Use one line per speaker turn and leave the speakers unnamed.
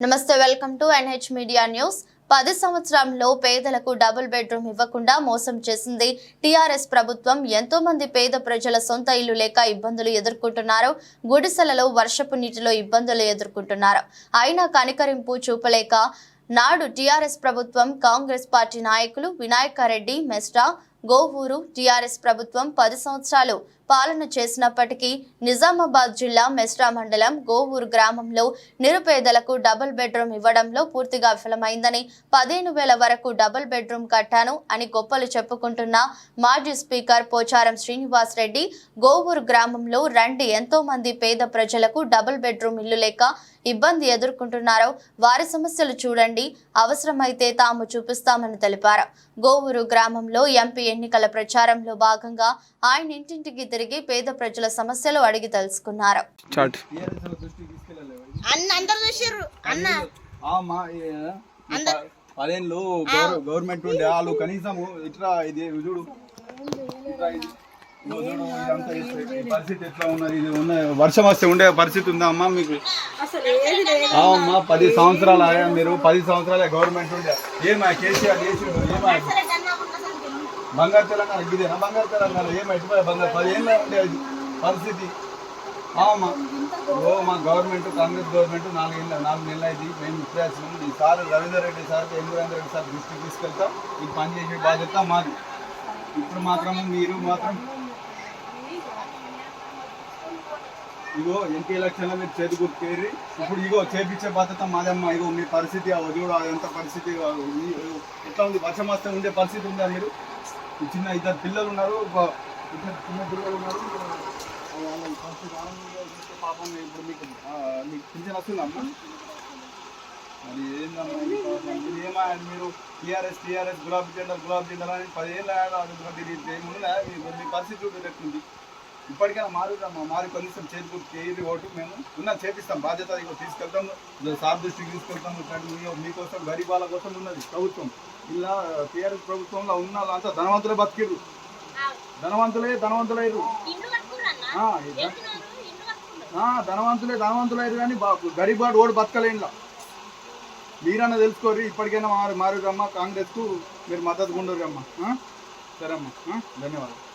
నమస్తే welcome to NH media news. పది సంవత్సరంలో పేదలకు డబుల్ బెడ్రూమ్ ఇవ్వకుండా మోసం చేసింది టీఆర్ఎస్ ప్రభుత్వం. ఎంతో మంది పేద ప్రజల సొంత ఇల్లు లేక ఇబ్బందులు ఎదుర్కొంటున్నారు. గుడిసెలలో వర్షపు నీటిలో ఇబ్బందులు ఎదుర్కొంటున్నారు. అయినా కనికరింపు చూపలేక నాడు టీఆర్ఎస్ ప్రభుత్వం కాంగ్రెస్ పార్టీ నాయకులు వినాయకారెడ్డి మెస్టా గోవూరు టీఆర్ఎస్ ప్రభుత్వం పది సంవత్సరాలు పాలన చేసినప్పటికీ నిజామాబాద్ జిల్లా మెస్రా మండలం గోవూరు గ్రామంలో నిరుపేదలకు డబుల్ బెడ్రూమ్ ఇవ్వడంలో పూర్తిగా విఫలమైందని పదిహేను వేల వరకు డబుల్ బెడ్రూమ్ కట్టాను అని గొప్పలు చెప్పుకుంటున్న మాజీ స్పీకర్ పోచారం శ్రీనివాస్ రెడ్డి గోవూరు గ్రామంలో రండి ఎంతో మంది పేద ప్రజలకు డబుల్ బెడ్రూమ్ ఇల్లు లేక ఇబ్బంది ఎదుర్కొంటున్నారో వారి సమస్యలు చూడండి అవసరమైతే తాము చూపిస్తామని తెలిపారు. గోవూరు గ్రామంలో ఎంపీ ఎన్నికల ప్రచారంలో భాగంగా ఆయన ఇంటింటికి తిరిగి పేద ప్రజల సమస్యలు అడిగి తెలుసుకున్నారు.
పదేళ్ళు గవర్నమెంట్ ఉండే వాళ్ళు కనీసం ఇట్లా ఇది చూడు. పరిస్థితి ఎట్లా ఉన్నది ఇది ఉన్న వర్షం వస్తే ఉండే పరిస్థితి ఉందా అమ్మా మీకు? ఆ అమ్మా పది సంవత్సరాలు ఆయా మీరు. పది సంవత్సరాలే గవర్నమెంట్ ఉండే. ఏమా కేసీఆర్ చేసిండు ఏమా? బంగారు తెలంగాణ ఇదేనా? బంగారు తెలంగాణ ఏమైపోయా బంగారు పదిహేను ఉండే అది పరిస్థితి. ఆ ఓ మా గవర్నమెంట్ కాంగ్రెస్ గవర్నమెంట్ నాలుగేళ్ళ నాలుగు నెలలు అయింది. మేము ఇప్పుడే ఈ సార్ రవీందర్ రెడ్డి సార్కి ఇంద్రేంద్ర రెడ్డి సార్ దృష్టికి తీసుకెళ్తాం. ఈ పని చేసే బాధ్యత మాది. ఇప్పుడు మాత్రం మీరు మాత్రం ఇగో ఎంపీ ఎలక్షన్లో మీరు చేతి గుర్తుకేరి ఇప్పుడు ఇగో చేపించే బాధ్యత మాదమ్మ. ఇగో మీ పరిస్థితి ఆ వదిలేడు ఎంత పరిస్థితి ఎట్లా ఉంది? వర్షం వస్తే ఉండే పరిస్థితి ఉందా మీరు? చిన్న ఇద్దరు పిల్లలు ఉన్నారు ఇద్దరు చిన్న పిల్లలు ఉన్నారు. వాళ్ళ పరిస్థితి ఆనందంగా చూస్తే పాపం ఇప్పుడు మీకు మీకు పింఛన్ వస్తుందమ్మా అది ఏందమ్మా మీరు ఏమా మీరు? టీఆర్ఎస్ టీఆర్ఎస్ గులాబీ జెండా గులాబీ జెండా అని పదిహేళ్ళ అడుగుతుంది ఏమున్నా మీ పరిస్థితి చూడండి ఇప్పటికైనా మారుదమ్మా మారి కనీసం చేతి గుర్తు ఓటు మేము ఉన్న చేపిస్తాం. బాధ్యత తీసుకెళ్తాం. సార్ దృష్టికి తీసుకెళ్తాం. మీకోసం గరీబ్ వాళ్ళ కోసం ఉన్నది ప్రభుత్వం. ఇలా టీఆర్ఎస్ ప్రభుత్వంలో ఉన్న వాళ్ళంతా ధనవంతులే బతికిరు ధనవంతులే ధనవంతులయ్యారు ధనవంతులే ధనవంతులయ్యారు కానీ బా- గరీబ్ వాడు ఓడు బతకలేంలా మీరన్నా తెలుసుకోరు ఇప్పటికైనా మారు మారురమ్మా కాంగ్రెస్కు మీరు మద్దతు ఉండరు అమ్మా సరే అమ్మా ధన్యవాదాలు.